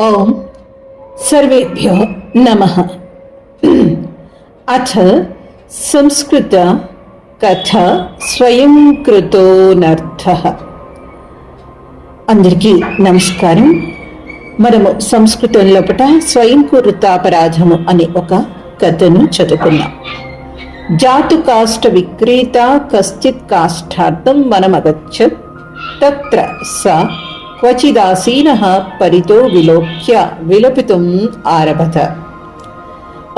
ఓం సర్వేభ్యో నమ. అథ సంస్కృత కథ స్వయం కృతోనర్థ. అందరికీ నమస్కారం. మనము సంస్కృతం లోపల స్వయం కృతాపరాధము అనే ఒక కథను చదువుకున్నాం. జాతు కాష్ట విక్రేత కశ్చిత్ కాష్టార్థం మనమగచ్చత్ తత్ర సా క్వచిదాసీన పరితో విలోక్య విలపితం ఆరభత.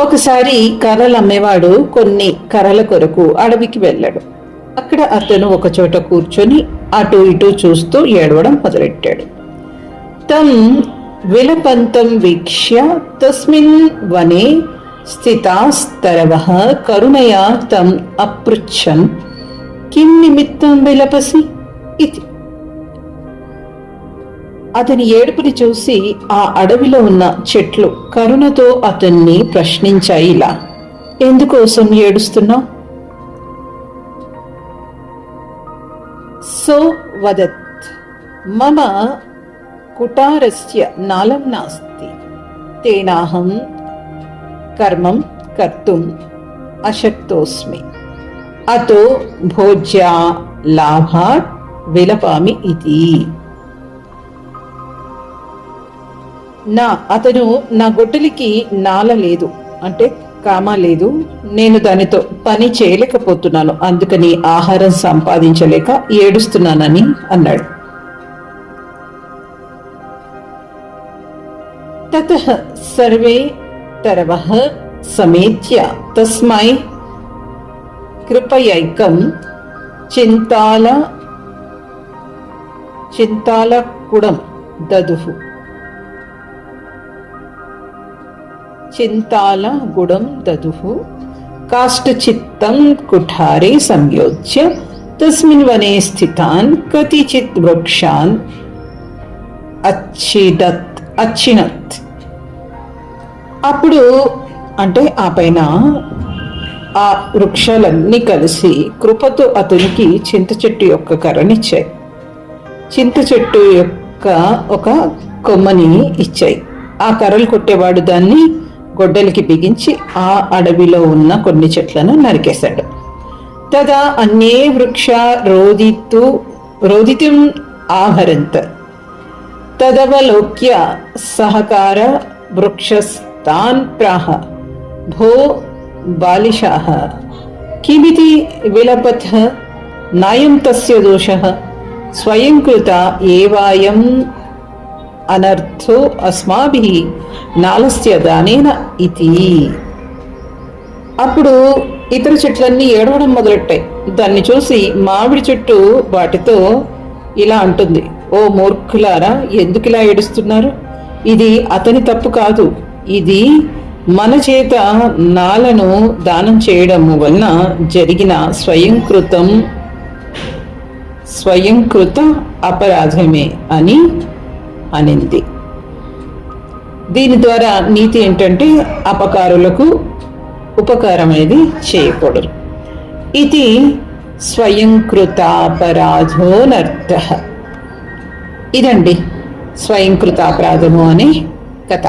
ఒకసారి కర్రలు అమ్మేవాడు కొన్ని కర్రల కొరకు అడవికి వెళ్ళాడు. అక్కడ అతను ఒక చోట కూర్చొని అటు ఇటు చూస్తూ ఏడవడం మొదలెట్టాడు. తం విలపంతం వీక్ష్య తస్మిన్ వనే స్థితాస్తరవ కరుణయా తం అపృచ్చన్ కిం నిమిత్తం విలపసి? ఇది అతని ఏడుపుని చూసి ఆ అడవిలో ఉన్న చెట్లు కరుణతో అతన్ని ప్రశ్నించాయి ఇలా ఎందుకోసం ఏడుస్తున్నావు? సో వదత్ మమ కుటారస్య నాలం నాస్తి తేనాహం కర్మం కర్తుం అశక్తోస్మి అతో భోజ్యా లాభాత్ విలపామి ఇది నా అతను నా గొడ్డలికి నాల లేదు అంటే కామ లేదు. నేను దానితో పని చేయలేకపోతున్నాను అందుకని ఆహారం సంపాదించలేక ఏడుస్తున్నానని అన్నాడు. తత సర్వే తరవ సమేత్య తస్మై కృపయైకం చింతాల చింతాల కుడం దదుహు చింతాల గుడం దదుః కాష్టచిత్తం కుఠారే సంయోజ్య తస్మిన్ వనే స్థితాన్ కతిచిత్ వృక్షాన్ అచ్చిదత్ అచ్చినత్ అప్పుడు అంటే ఆ పైన ఆ వృక్షాలన్నీ కలిసి కృపతో అతనికి చింత చెట్టు యొక్క కర్రనిచ్చాయి. చింత చెట్టు యొక్క ఒక కొమ్మని ఇచ్చాయి. ఆ కర్రలు కొట్టేవాడు దాన్ని గొడ్డలికి బిగించి ఆ అడవిలో ఉన్న కొన్ని చెట్లను నరికేశాడు. తదా అన్యే వృక్ష రోదితు రోదితుం ఆహరంత. తదవలోక్య సహకార వృక్షస్తాన్ ప్రాహ భో బాలిషాः. కిమితి విలపథ నాయం తస్య దోషः స్వయం కృత ఏవాయం అనర్థో అస్మాభి నాలస్య దానేన ఇది అప్పుడు ఇతర చెట్లన్నీ ఏడవడం మొదలెట్టాయి. దాన్ని చూసి మామిడి చెట్టు వాటితో ఇలా అంటుంది. ఓ మూర్ఖులారా ఎందుకు ఇలా ఏడుస్తున్నారు? ఇది అతని తప్పు కాదు. ఇది మన చేత నాలను దానం చేయడం వలన జరిగిన స్వయంకృతం స్వయంకృత అపరాధమే అని అనింది. దీని ద్వారా నీతి ఏంటంటే అపకారులకు ఉపకారం అనేది చేయకూడదు. ఇది స్వయంకృతాపరాధోనర్థ ఇదండి స్వయంకృతాపరాధము అనే కథ.